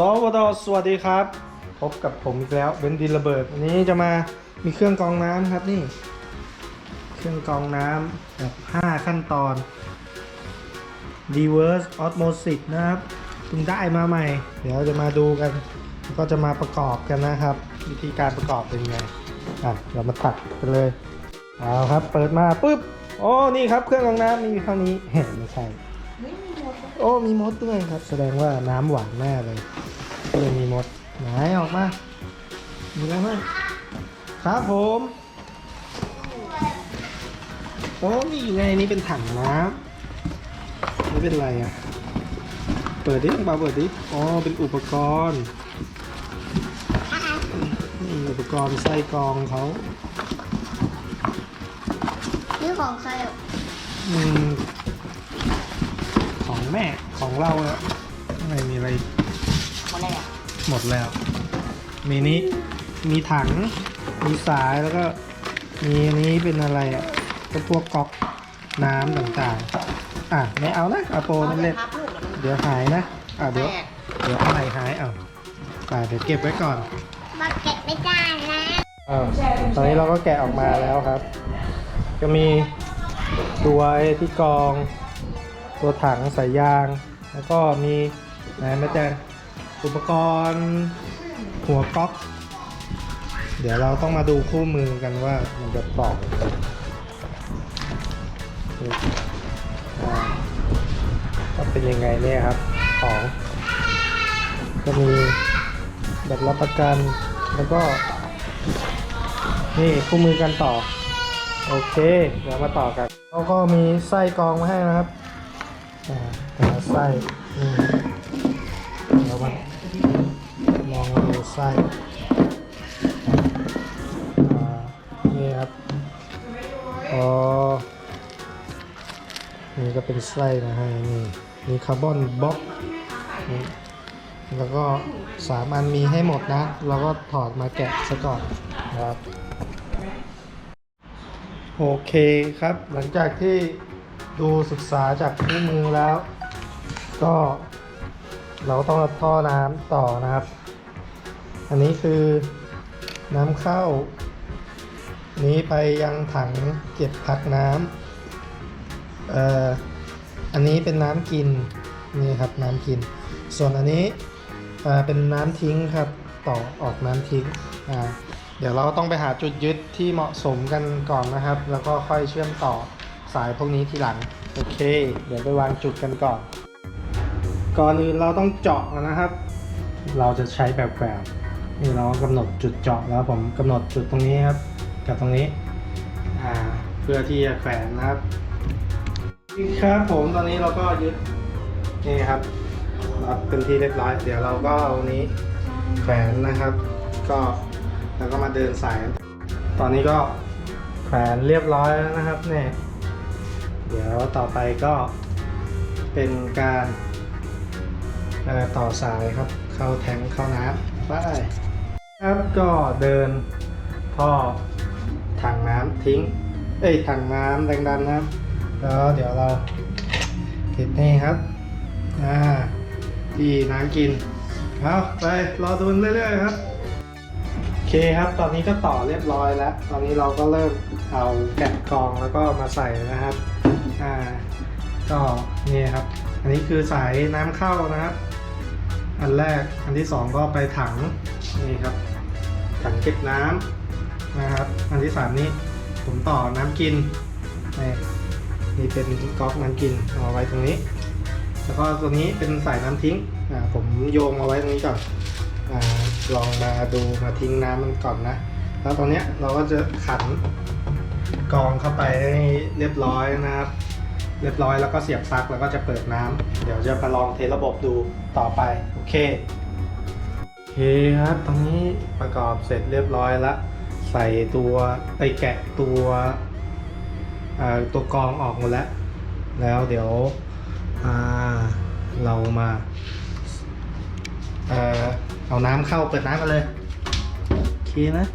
สวัสดีสวัสดีครับ พบกับผมอีกแล้วเบนดินระเบิดวันนี้จะมามีเครื่องกรองน้ำครับนี่ เครื่องกรองน้ำแบบ5ขั้นตอน reverse osmosis นะครับเพิ่งได้มาใหม่ เดี๋ยวจะมาดูกันแล้วก็จะมาประกอบกันนะครับ วิธีการประกอบเป็นไงอะเรามาตัดกันเลยเอาครับ เปิดมาปุ๊บโอ้นี่ครับเครื่องกรองน้ำมีอยู่เท่านี้ไม่ใช่ไม่มีหมดเลยโอ้มีมดด้วยครับ แสดงว่าน้ำหวานแน่เลย ก็เลยมีมด ไหนออกมา มีอะไรบ้างครับผม โอ้นี่ไงนี่เป็นถังน้ำนี่เป็นอะไรอะ เปิดดิบาเปิดดิ อ๋อ เป็นอุปกรณ์นี่อุปกรณ์ไส้กรองเขานี่ของใครอะอืมของแม่ของเราอะไม่มีอะไร ของอะไรอะ หมดแล้ว มีนี้มีถัง มีสายแล้วก็มีอันนี้เป็นอะไรอะก็พวกก๊อกน้ำต่างๆ อะไม่เอานะเอาโปรนั่นเล่นพับลูกเหรอเดี๋ยวหายนะ อะเดี๋ยวแตกเดี๋ยวอะไรหายเอาไปเดี๋ยวเก็บไว้ก่อนมาเก็บไม่ได้นะอ่าตอนนี้เราก็แกะออกมาแล้วครับ ก็มีตัวไอ้ที่กรอง ตัวถังสายยาง แล้วก็มีไหนแม่แจน อุปกรณ์หัวก๊อก เดี๋ยวเราต้องมาดูคู่มือกันว่ามันจะตอกอ่าก็เป็นยังไงเนี่ยครับของก็มีแบบรับประกันแล้วก็ นี่คู่มือกันต่อ โอเค เดี๋ยวมาต่อกันแล้วก็มีไส้กรองมาให้นะครับแต่ไส้ ไส้อ่นี่ครับ อ๋อ นี่ก็เป็นไส้มาให้ นี่ มีคาร์บอนบล็อกนี่แล้วก็สามอันมีให้หมดนะ เราก็ถอดมาแกะซะก่อนนะครับ โอเคครับ หลังจากที่ดูศึกษาจากคู่มือแล้ว ก็เราต้องเอาท่อน้ำต่อนะครับ อันนี้คือน้ำเข้า นี้ไปยังถังเก็บพักน้ำเอ่ออันนี้เป็นน้ำกินนี่ครับน้ำกิน ส่วนอันนี้เอ่อเป็นน้ำทิ้งครับต่อออกน้ำทิ้งอ่าเดี๋ยวเราต้องไปหาจุดยึดที่เหมาะสมกันก่อนนะครับ แล้วก็ค่อยเชื่อมต่อสายพวกนี้ทีหลัง โอเค เดี๋ยวไปวางจุดกันก่อน ก่อนอื่นเราต้องเจาะนะครับ เราจะใช้แบบแกว นี่เรากำหนดจุดเจาะแล้วผมกำหนดจุดตรงนี้ครับ กับตรงนี้อ่าเพื่อที่จะแขวนนะครับครับผมตอนนี้เราก็ยึดนี่ครับรับเป็นที่เรียบร้อย เดี๋ยวเราก็เอานี้แขวนนะครับ ก็แล้วก็มาเดินสาย ตอนนี้ก็แขวนเรียบร้อยแล้วนะครับเนี่ยเดี๋ยวต่อไปก็เป็นการต่อสายครับ เข้าแทงเข้าน้ำไป ครับก็เดินท่อถังน้ำทิ้ง เอ้ยถังน้ำแรงดันนะครับ แล้วเดี๋ยวเราติดนี่ครับอ่าที่น้ำกินเอาไปรอดูเรื่อยๆครับโอเคครับตอนนี้ก็ต่อเรียบร้อยแล้ว ตอนนี้เราก็เริ่มเอาแกะกรองแล้วก็มาใส่นะครับอ่าก็นี่ครับ อันนี้คือสายน้ำเข้านะครับ อันแรกอันที่สองก็ไปถังนี่ครับ ถังเก็บน้ำนะครับ อันที่สามนี้ผมต่อน้ำกินนี่นี่เป็นก๊อกน้ำกินเอาไว้ตรงนี้ แล้วก็ตัวนี้เป็นสายน้ำทิ้งอ่าผมโยงเอาไว้ตรงนี้ก่อนอ่าลองมาดูมาทิ้งน้ำมันก่อนนะ แล้วตอนเนี้ยเราก็จะขันกองเข้าไปให้เรียบร้อยนะครับ เรียบร้อยแล้วก็เสียบปลั๊กแล้วก็จะเปิดน้ำเดี๋ยวจะมาลองเทระบบดูต่อไป โอเค คครับ ตอนนี้ประกอบเสร็จเรียบร้อยแล้วใส่ตัวไอแกะตัวตัวกรองออกหมดแล้ว แล้วเดี๋ยวเรามาเอาน้ำเข้าเปิดน้ำกันเลยโอเคนะ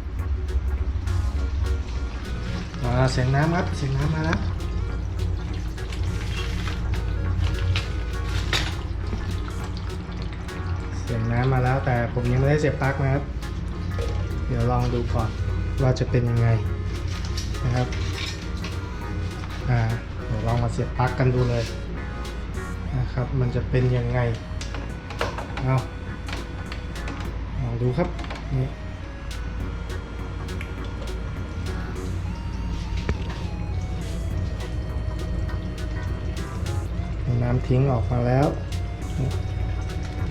อ่าเสียงน้ำครับเสียงน้ำมาแล้ว เสียบน้ำมาแล้วแต่ผมยังไม่ได้เสียบปลั๊กนะครับ เดี๋ยวลองดูก่อนว่าจะเป็นยังไงนะครับอ่าเดี๋ยวลองมาเสียบปลั๊กกันดูเลยนะครับ มันจะเป็นยังไงเอาลองดูครับนี่น้ำทิ้งออกมาแล้ว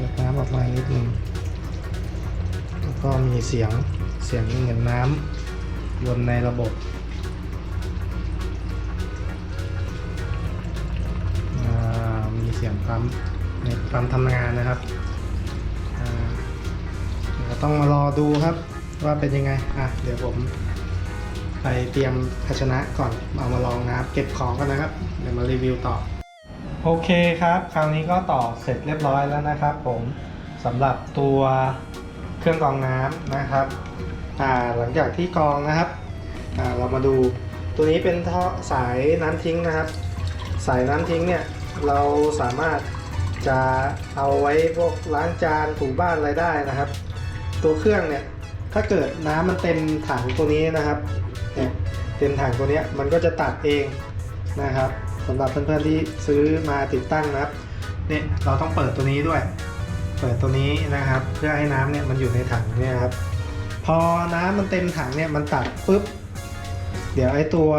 ดน้ำออกมานิดนึงแล้วก็มีเสียงเสียงเหมือนน้ำวนในระบบมีเสียงปั๊มในปั๊มทำงานนะครับอ่าต้องมารอดูครับว่าเป็นยังไง อะ เดี๋ยวผมไปเตรียมภาชนะก่อน เอามาลองน้ำเก็บของกันนะครับ เดี๋ยวมารีวิวต่อ โอเคครับ คราวนี้ก็ต่อเสร็จเรียบร้อยแล้วนะครับผมสำหรับตัวเครื่องกรองน้ำนะครับหลังจากที่กรองนะครับเรามาดูตัวนี้เป็นท่อสายน้ำทิ้งนะครับ สายน้ำทิ้งเนี่ยเราสามารถจะเอาไว้พวกล้างจานถูบ้านอะไรได้นะครับ ตัวเครื่องเนี่ยถ้าเกิดน้ำมันเต็มถังตัวนี้นะครับเนี่ยเต็มถังตัวเนี้ยมันก็จะตัดเองนะครับ สำหรับเพื่อนๆที่ซื้อมาติดตั้งนะครับเนี่ยเราต้องเปิดตัวนี้ด้วย เปิดตัวนี้นะครับ เพื่อให้น้ำเนี่ยมันอยู่ในถังเนี่ยครับ พอน้ำมันเต็มถังเนี่ยมันตัดปุ๊บ เดี๋ยวไอ้ตัว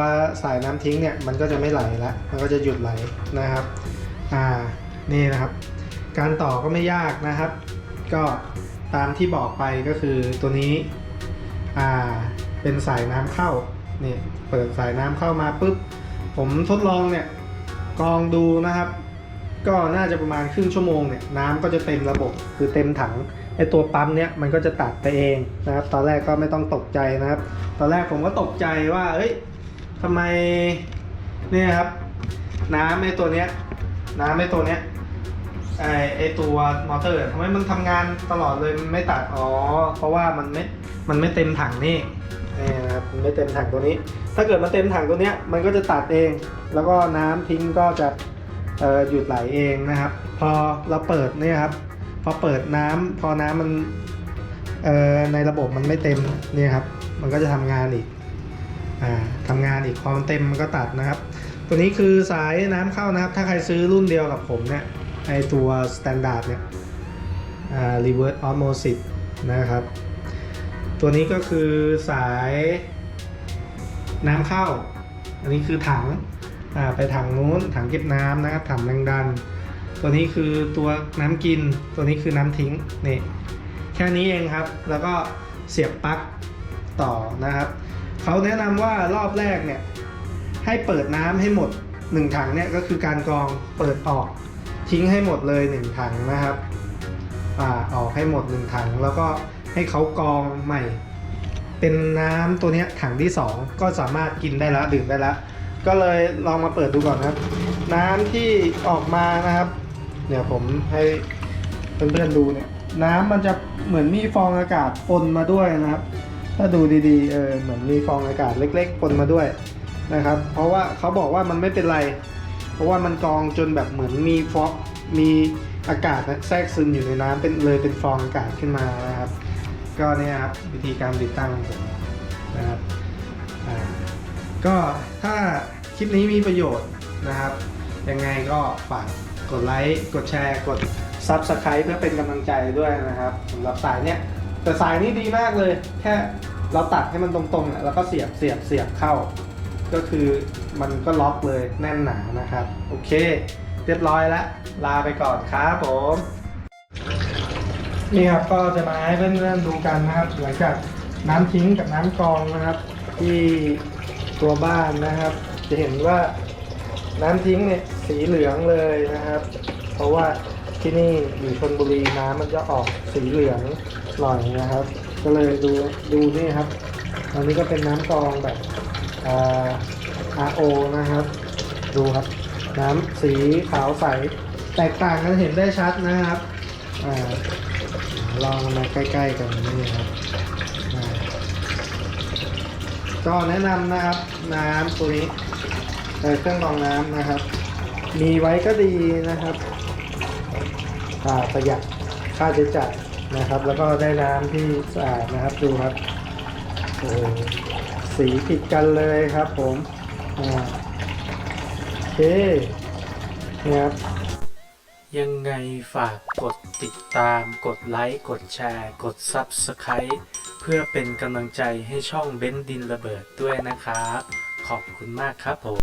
สายน้ำทิ้งเนี่ยมันก็จะไม่ไหลละมันก็จะหยุดไหลนะครับอ่านี่นะครับ การต่อก็ไม่ยากนะครับ ก็ตามที่บอกไปก็คือตัวนี้อ่าเป็นสายน้ำเข้านี่เปิดสายน้ำเข้ามาปุ๊บ ผมทดลองเนี่ยกรองดูนะครับ ก็น่าจะประมาณครึ่งชั่วโมงเนี่ยน้ำก็จะเต็มระบบคือเต็มถังไอตัวปั๊มเนี่ยมันก็จะตัดไปเองนะครับ ตอนแรกก็ไม่ต้องตกใจนะครับ ตอนแรกผมก็ตกใจว่าเอ้ยทำไมเนี่ยครับ น้ำไอตัวเนี้ยน้ำไอตัวเนี้ยไอไอตัวมอเตอร์ทำไมมันทำงานตลอดเลยมันไม่ตัดอ๋อเพราะว่ามันไม่มันไม่เต็มถังนี่ นะครับไม่เต็มถังตัวนี้ ถ้าเกิดมันเต็มถังตัวเนี้ยมันก็จะตัดเอง แล้วก็น้ำทิ้งก็จะหยุดไหลเองนะครับ พอเราเปิดเนี่ยครับ พอเปิดน้ำพอน้ำมันในระบบมันไม่เต็มเนี่ยครับ มันก็จะทำงานอีกอ่าทำงานอีกพอมันเต็มมันก็ตัดนะครับ ตัวนี้คือสายน้ำเข้านะครับ ถ้าใครซื้อรุ่นเดียวกับผมเนี่ยไอตัว standard เนี่ยอ่า reverse osmosis นะครับ ตัวนี้ก็คือสายน้ำเข้า อันนี้คือถังไปถังนู้นถังเก็บน้ำนะครับถังแรงดัน ตัวนี้คือตัวน้ำกิน ตัวนี้คือน้ำทิ้งนี่แค่นี้เองครับ แล้วก็เสียบปลั๊กต่อนะครับเขาแนะนำว่ารอบแรกเนี่ยให้เปิดน้ำให้หมด 1 ถังเนี่ยก็คือการกรองเปิดออกทิ้งให้หมดเลย 1 ถังนะครับอ่าออกให้หมด 1 ถังแล้วก็ ให้เขากรองใหม่ เป็นน้ำตัวนี้ถังที่ 2 ก็สามารถกินได้แล้วดื่มได้แล้ว ก็เลยลองมาเปิดดูก่อนนะครับ น้ำที่ออกมานะครับ เดี๋ยวผมให้เพื่อนๆดูเนี่ยน้ำมันจะเหมือนมีฟองอากาศปนมาด้วยนะครับ ถ้าดูดีๆเออเหมือนมีฟองอากาศเล็ก ๆ ปนมาด้วยนะครับ เพราะว่าเขาบอกว่ามันไม่เป็นไร เพราะว่ามันกรองจนแบบเหมือนมีฟอกมีอากาศแทรกซึมอยู่ในน้ำเป็นเลยเป็นฟองอากาศขึ้นมานะครับ ก็เนี่ยครับวิธีการติดตั้งของผมนะครับก็ถ้าคลิปนี้มีประโยชน์นะครับ ยังไงก็ฝากกดไลค์กดแชร์ กด Subscribe เพื่อเป็นกำลังใจด้วยนะครับสำหรับสายเนี้ยแต่สายนี้ดีมากเลย แค่เราตัดให้มันตรงๆ แล้วก็เสียบเสียบเสียบเข้า ก็คือมันก็ล็อกเลยแน่นหนานะครับ โอเค เรียบร้อยแล้ว ลาไปก่อนครับผม นี่ครับก็จะมาให้เพื่อนๆดูกันนะครับหลังจากน้ำทิ้งกับน้ำกรองนะครับ ที่ตัวบ้านนะครับ จะเห็นว่าน้ำทิ้งเนี่ยสีเหลืองเลยนะครับ เพราะว่าที่นี่อยู่ชนบุรีน้ำมันจะออกสีเหลืองหน่อยนะครับ ก็เลยดูดูนี่ครับอันนี้ก็เป็นน้ำกรองแบบอ่า RO นะครับ ดูครับ น้ำสีขาวใสแตกต่างกันเห็นได้ชัดนะครับอ่า ลองมาใกล้ ๆ กันนี่ครับก็แนะนำนะครับน้ำตัวนี้เอ่อเครื่องกรองน้ำนะครับ มีไว้ก็ดีนะครับอ่าประหยัดค่าใช้จ่ายนะครับ แล้วก็ได้น้ำที่สะอาดนะครับดูครับโอ้สีติดกันเลยครับผมอ่าโอเคนี่ยครับ ยังไงฝากกดติดตาม กดไลค์ กดแชร์ กด Subscribe เพื่อเป็นกำลังใจให้ช่องเบ้นดินระเบิดด้วยนะครับ ขอบคุณมากครับผม